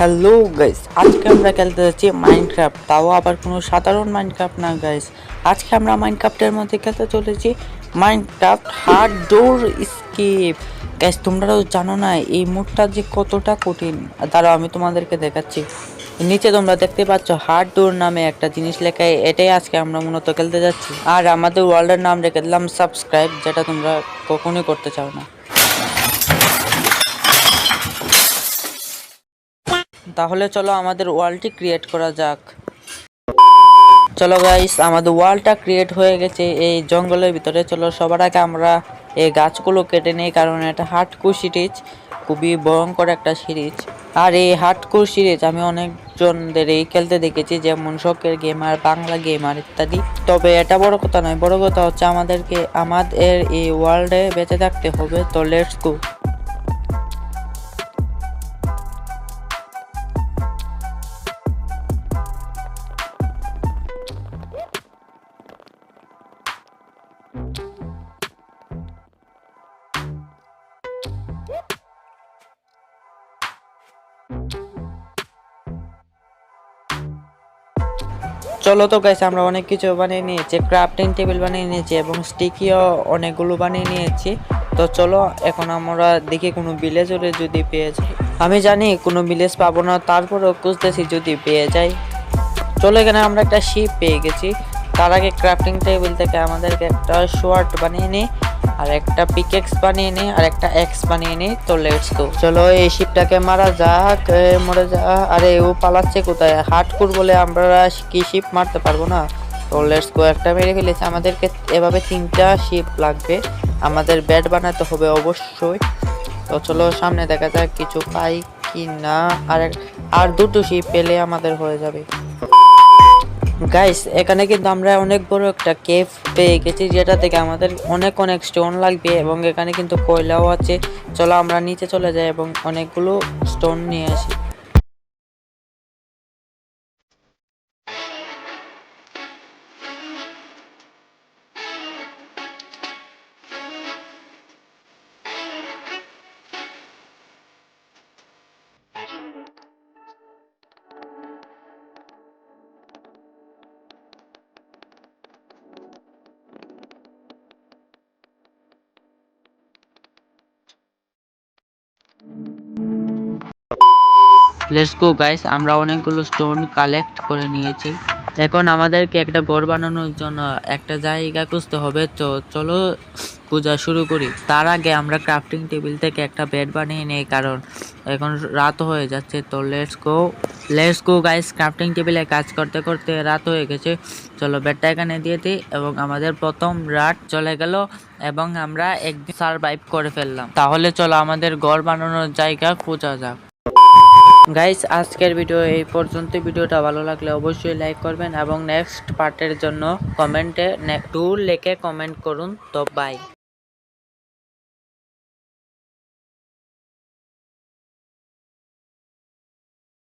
Hello guys আজকে আমরা খেলতে যাচ্ছি মাইনক্রাফট তাও আবার কোনো সাধারণ মাইনক্রাফট না গাইস আজকে আমরা মাইনক্রাফটের মধ্যে খেলতে চলেছি Minecraft hard door escape guys তোমরা তো জানো না, এই মুডটা যে কতটা কঠিন। দাঁড়াও, আমি তোমাদেরকে দেখাচ্ছি। নিচে তোমরা দেখতে পাচ্ছ হার্ড ডোর নামে একটা জিনিস লেখা, এটাই আজকে আমরা মূলত খেলতে যাচ্ছি। আর আমাদের ওয়ার্ল্ডের নাম রেখে দিলাম সাবস্ক্রাইব যেটা তোমরা কখনোই করতে চাও না। তাহলে চলো আমাদের ওয়ালটি ক্রিয়েট করা যাক। চলো গাইস আমাদের ওয়ালটা ক্রিয়েট হয়ে গেছে, এই জঙ্গলের ভিতরে। চলো, সবার আগে আমরা এই গাছগুলো কেটে নিই, কারণ এটা হাটকু সিরিজ, খুবই ভয়ঙ্কর একটা সিরিজ। আর এই হাটকু সিরিজ, আমি অনেকজনদের এই খেলতে দেখেছি, যেমন শখের গেমার বাংলা গেমার ইত্যাদি। তবে এটা বড় কথা নয়, বড় কথা হচ্ছে আমাদেরকে, আমাদের এই ওয়ার্ল্ডে বেঁচে থাকতে হবে, তো লেটস গো চলো তো গাইস আমরা অনেক কিছু বানিয়ে নিয়েছি। ক্রাফটিং টেবিল বানিয়ে নিয়েছি এবং স্টিকিও অনেকগুলো বানিয়ে নিয়েছি। তো চলো, এখন আমরা দেখি কোনো ভিলেজরে যদি পেয়ে যাই। আমি জানি কোনো ভিলেজ পাবো না, তারপরেও খুঁজতেছি যদি পেয়ে যাই। চলো, এখানে আমরা একটা শিপ পেয়ে গেছি। তার আগে ক্রাফটিং টেবিল থেকে আমাদেরকে একটা শোয়ার্ট বানিয়ে নিই আর একটা পিকেক্স বানিয়ে নিই আর একটা এক্স বানিয়ে নিই তো লেটস গো চলো, এই শিপটাকে মারা যাক মরে যা। আরে, ও পালাচ্ছে কোথায়? হাটকুর বলে আমরা কি শিপ মারতে পারব না? তো লেটস গো একটা মেরে ফেলেছে। আমাদেরকে এভাবে তিনটা শিপ লাগবে। আমাদের ব্যাট বানাতে হবে অবশ্যই। তো চলো, সামনে দেখা যাক কিছু পাই কি না আর আর দুটো শিপ পেলে আমাদের হয়ে যাবে। গাইস এখানে কিন্তু আমরা অনেক বড় একটা কেফ পেয়ে গেছি, যেটা থেকে আমাদের অনেক অনেক স্টোন লাগবে এবং এখানে কিন্তু কয়লাও আছে। চলো আমরা নিচে চলে যাই এবং অনেকগুলো স্টোন নিয়ে আসি। লেটস গো গাইস আমরা অনেকগুলো স্টোন কালেক্ট করে নিয়েছি। এখন আমাদেরকে একটা ঘর বানানোর জন্য একটা জায়গা খুঁজতে হবে। তো চলো পূজা শুরু করি। তার আগে আমরা ক্রাফটিং টেবিল থেকে একটা বেড বানিয়ে নিই, কারণ এখন রাত হয়ে যাচ্ছে। তো let's go let's go guys crafting টেবিলে কাজ করতে করতে রাত হয়ে গেছে। চলো বেডটা এখানে দিয়ে দিই এবং আমাদের প্রথম রাত চলে গেল এবং আমরা একদিন সারভাইভ করে ফেললাম। তাহলে চলো আমাদের ঘর বানানোর জায়গা খোঁজা যাক। গাইস আজকের ভিডিও এই পর্যন্ত ভিডিওটা ভালো লাগলে অবশ্যই লাইক করবেন এবং নেক্সট পার্টের জন্য কমেন্টে টু লেখে কমেন্ট করুন। তো বাই